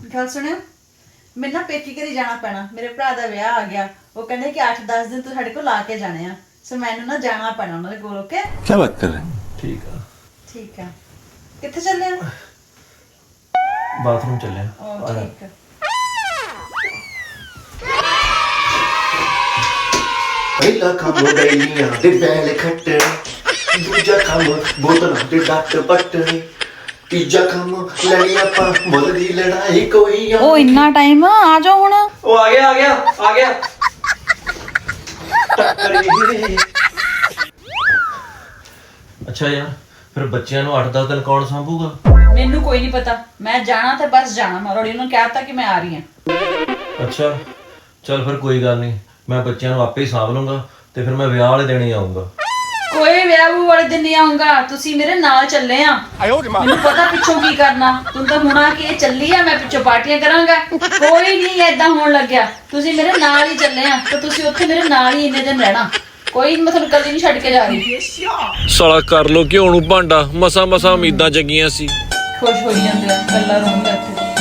ਗੱਲ ਸੁਣਿਓ। ਮੈਨੂੰ ਨਾ ਪੇਕੀ ਘਰੇ ਜਾਣਾ ਪੈਣਾ। ਮੇਰੇ ਭਰਾ ਦਾ ਵਿਆਹ ਆ ਗਿਆ। ਉਹ ਕਹਿੰਦੇ ਕਿ 8-10 ਦਿਨ ਤੂੰ ਸਾਡੇ ਕੋਲ ਲਾ ਕੇ ਜਾਣੇ ਆ। ਸੋ ਮੈਨੂੰ ਨਾ ਜਾਣਾ ਪੈਣਾ ਉਹਨਾਂ ਦੇ ਕੋਲ ਓਕੇ ਕੀ ਬਾਤ ਕਰ ਰਹੇ? ਠੀਕ ਆ। ਠੀਕ ਆ। ਕਿੱਥੇ ਚੱਲੇ ਆ? ਬਾਥਰੂਮ ਚੱਲੇ ਆ। ਠੀਕ ਆ। ਪਹਿਲਾ ਕੰਮ ਬੈਲੀਆਂ ਤੇ ਬੈਲ ਖੱਟਣ ਦੂਜਾ ਕੰਮ ਬੋਤਲਾਂ ਤੇ ਡੱਟ ਪੱਟਣੀ। ਤੀਜਾ ਕੰਮ ਲੜੀ ਆਪਾਂ ਮੁੱਲ ਦੀ ਲੜਾਈ ਕੋਈ ਆ। ਉਹ ਇੰਨਾ ਟਾਈਮ ਆ ਜਾਓ ਹੁਣ। ਉਹ ਆ ਗਿਆ ਆ ਗਿਆ ਆ ਗਿਆ। ਟੱਕਰੇ ਅੱਛਾ ਯਾਰ ਫਿਰ ਬੱਚਿਆਂ ਨੂੰ 8-10 ਦਿਨ ਕੌਣ ਸੰਭੂਗਾ? ਮੈਨੂੰ ਕੋਈ ਨਹੀਂ ਪਤਾ। ਮੈਂ ਜਾਣਾ ਤੇ ਬਸ ਜਾਣਾ। ਮੈਂ ਰੋੜੀ ਨੂੰ ਕਹਿਤਾ ਕਿ ਮੈਂ ਆ ਰਹੀ ਹਾਂ। ਅੱਛਾ ਚਲ ਫਿਰ ਕੋਈ ਗੱਲ ਨਹੀਂ। ਮੈਂ ਬੱਚਿਆਂ ਨੂੰ ਆਪੇ ਹੀ ਸਾਂਭ ਲੂੰਗਾ ਤੇ ਫਿਰ ਮੈਂ ਵਿਆਹ ਵਾਲੇ ਦਿਨ ਹੀ ਆਉਂਗਾ ਕੋਈ ਵਿਆਹ ਵੂ ਵਾਲੇ ਦਿਨ ਨਹੀਂ ਆਉਂਗਾ ਤੁਸੀਂ ਮੇਰੇ ਨਾਲ ਚੱਲੇ ਆ। ਮੈਨੂੰ ਪਤਾ ਪਿੱਛੋਂ ਕੀ ਕਰਨਾ। ਤੂੰ ਤਾਂ ਹੁਣ ਆ ਕੇ ਇਹ ਚੱਲੀ ਆ ਮੈਂ ਪਿੱਛੋਂ ਪਾਰਟੀਆਂ ਕਰਾਂਗਾ। ਕੋਈ ਨਹੀਂ ਐਦਾਂ ਹੋਣ ਲੱਗਿਆ। ਤੁਸੀਂ ਮੇਰੇ ਨਾਲ ਹੀ ਚੱਲੇ ਆ ਤੇ ਤੁਸੀਂ ਉੱਥੇ ਮੇਰੇ ਨਾਲ ਹੀ ਇੰਨੇ ਦਿਨ ਰਹਿਣਾ। ਕੋਈ ਮੈਂ ਤੁਹਾਨੂੰ ਕਦੀ ਨਹੀਂ ਛੱਡ ਕੇ ਜਾ ਰਹੀ। ਸਾਲਾ ਕਰ ਲੋ ਘਿਓ ਨੂੰ ਭਾਂਡਾ। ਮਸਾ ਮਸਾ ਉਮੀਦਾਂ ਜਗੀਆਂ ਸੀ। ਖੁਸ਼ ਹੋਈ ਜਾਂਦੇ ਆ ਗੱਲਾਂ ਰਹੂੰਗਾ ਇੱਥੇ